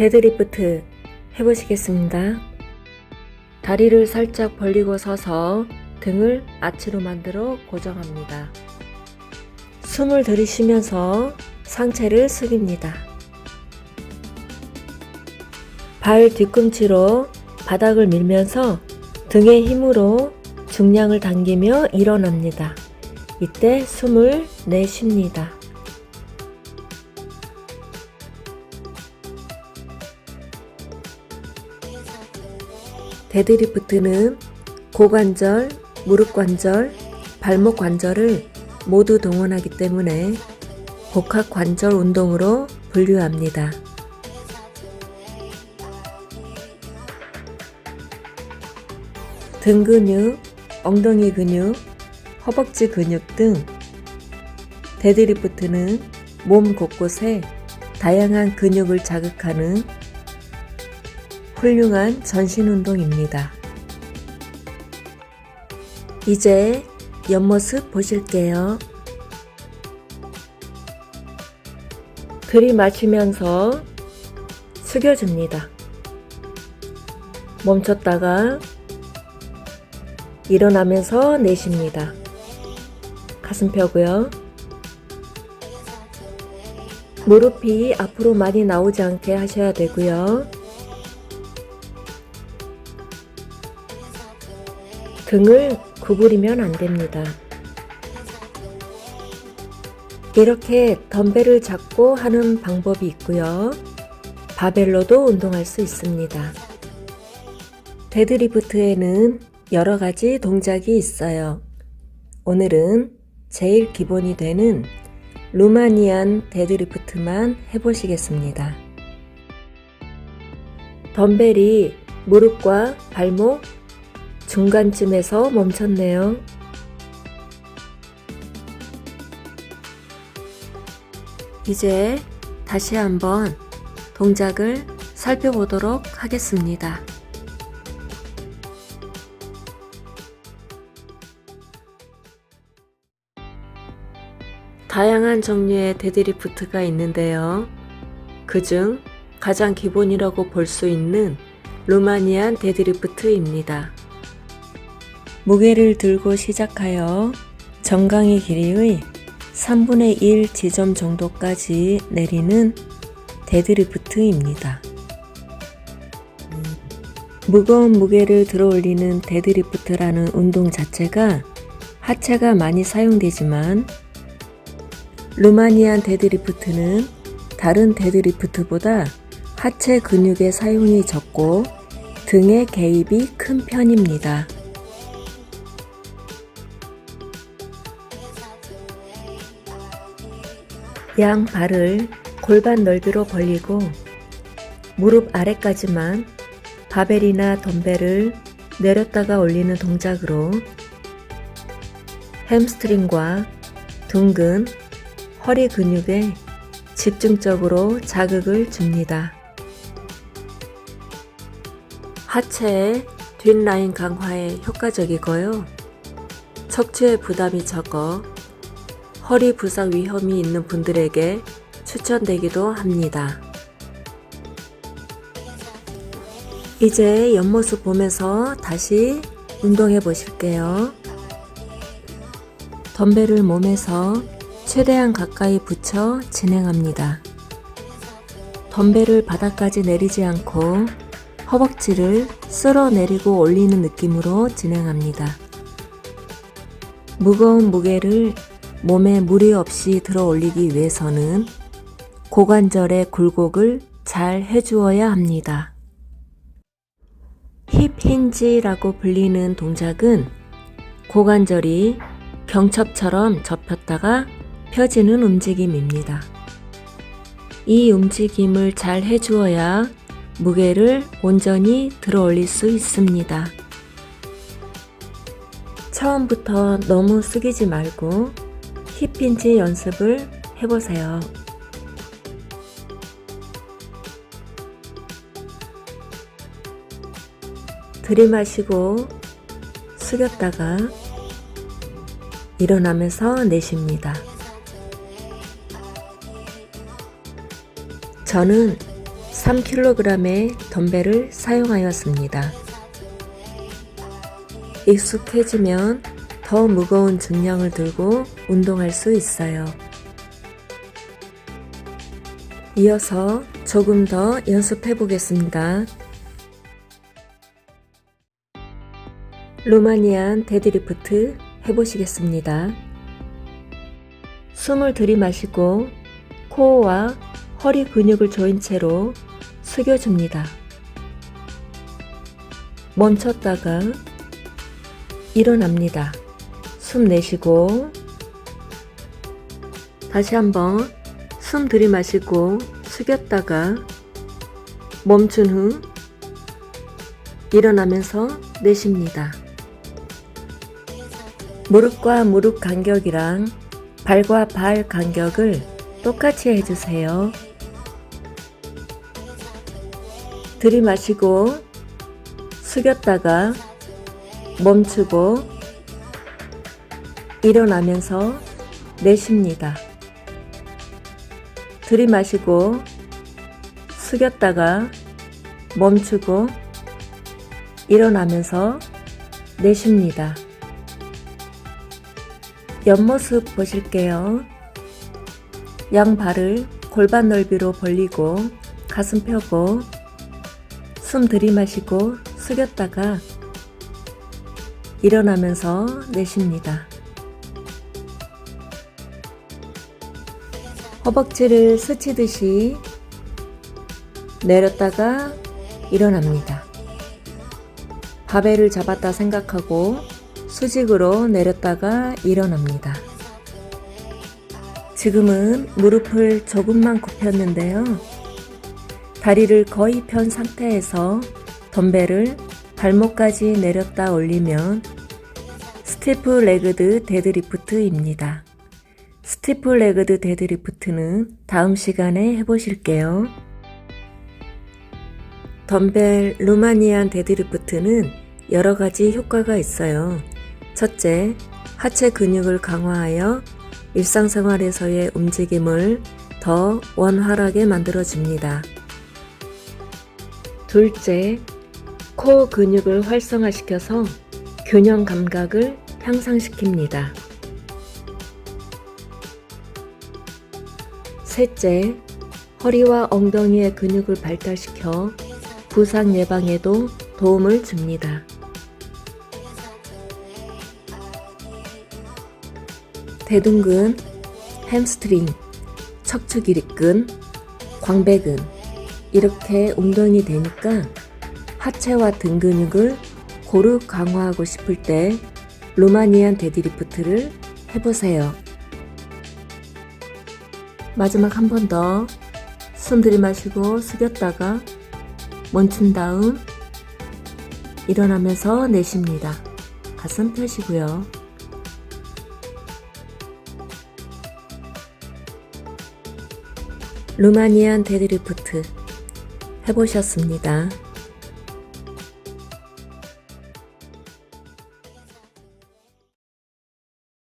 데드리프트 해보시겠습니다. 다리를 살짝 벌리고 서서 등을 아치로 만들어 고정합니다. 숨을 들이쉬면서 상체를 숙입니다. 발 뒤꿈치로 바닥을 밀면서 등의 힘으로 중량을 당기며 일어납니다. 이때 숨을 내쉽니다. 데드리프트는 고관절, 무릎 관절, 발목 관절을 모두 동원하기 때문에 복합 관절 운동으로 분류합니다. 등 근육, 엉덩이 근육, 허벅지 근육 등 데드리프트는 몸 곳곳에 다양한 근육을 자극하는 훌륭한 전신 운동입니다. 이제 옆모습 보실게요. 들이마시면서 숙여줍니다. 멈췄다가 일어나면서 내쉽니다. 가슴 펴고요. 무릎이 앞으로 많이 나오지 않게 하셔야 되고요. 등을 구부리면 안 됩니다. 이렇게 덤벨을 잡고 하는 방법이 있고요. 바벨로도 운동할 수 있습니다. 데드리프트에는 여러 가지 동작이 있어요. 오늘은 제일 기본이 되는 루마니안 데드리프트만 해보시겠습니다. 덤벨이 무릎과 발목 중간쯤에서 멈췄네요. 이제 다시 한번 동작을 살펴보도록 하겠습니다. 다양한 종류의 데드리프트가 있는데요. 그중 가장 기본이라고 볼 수 있는 루마니안 데드리프트입니다. 무게를 들고 시작하여 정강이 길이의 3분의 1 지점 정도까지 내리는 데드리프트입니다. 무거운 무게를 들어 올리는 데드리프트라는 운동 자체가 하체가 많이 사용되지만 루마니안 데드리프트는 다른 데드리프트보다 하체 근육의 사용이 적고 등의 개입이 큰 편입니다. 양 발을 골반 넓이로 벌리고 무릎 아래까지만 바벨이나 덤벨을 내렸다가 올리는 동작으로 햄스트링과 둥근, 허리 근육에 집중적으로 자극을 줍니다. 하체의 뒷라인 강화에 효과적이고요. 척추의 부담이 적어 허리 부상 위험이 있는 분들에게 추천되기도 합니다. 이제 옆모습 보면서 다시 운동해 보실게요. 덤벨을 몸에서 최대한 가까이 붙여 진행합니다. 덤벨을 바닥까지 내리지 않고 허벅지를 쓸어 내리고 올리는 느낌으로 진행합니다. 무거운 무게를 몸에 무리 없이 들어 올리기 위해서는 고관절의 굴곡을 잘 해주어야 합니다. 힙 힌지라고 불리는 동작은 고관절이 경첩처럼 접혔다가 펴지는 움직임입니다. 이 움직임을 잘 해주어야 무게를 온전히 들어 올릴 수 있습니다. 처음부터 너무 숙이지 말고 힙힌지 연습을 해보세요. 들이마시고 숙였다가 일어나면서 내쉽니다. 저는 3kg의 덤벨을 사용하였습니다. 익숙해지면 더 무거운 중량을 들고 운동할 수 있어요. 이어서 조금 더 연습해 보겠습니다. 루마니안 데드리프트 해보시겠습니다. 숨을 들이마시고 코어와 허리 근육을 조인 채로 숙여줍니다. 멈췄다가 일어납니다. 숨 내쉬고 다시 한번 숨 들이마시고 숙였다가 멈춘 후 일어나면서 내쉽니다. 무릎과 무릎 간격이랑 발과 발 간격을 똑같이 해주세요. 들이마시고 숙였다가 멈추고 일어나면서 내쉽니다. 들이마시고 숙였다가 멈추고 일어나면서 내쉽니다. 옆모습 보실게요. 양 발을 골반 넓이로 벌리고 가슴 펴고 숨 들이마시고 숙였다가 일어나면서 내쉽니다. 허벅지를 스치듯이 내렸다가 일어납니다. 바벨을 잡았다 생각하고 수직으로 내렸다가 일어납니다. 지금은 무릎을 조금만 굽혔는데요. 다리를 거의 편 상태에서 덤벨을 발목까지 내렸다 올리면 스티프 레그드 데드리프트입니다. 스티프 레그드 데드리프트는 다음 시간에 해보실게요. 덤벨 루마니안 데드리프트는 여러 가지 효과가 있어요. 첫째, 하체 근육을 강화하여 일상생활에서의 움직임을 더 원활하게 만들어줍니다. 둘째, 코어 근육을 활성화시켜서 균형 감각을 향상시킵니다. 셋째, 허리와 엉덩이의 근육을 발달시켜 부상 예방에도 도움을 줍니다. 대둔근, 햄스트링, 척추 기립근, 광배근 이렇게 운동이 되니까 하체와 등 근육을 고루 강화하고 싶을 때 루마니안 데드리프트를 해보세요. 마지막 한 번 더 숨 들이마시고 숙였다가 멈춘 다음 일어나면서 내쉽니다. 가슴 펴시고요. 루마니안 데드리프트 해보셨습니다.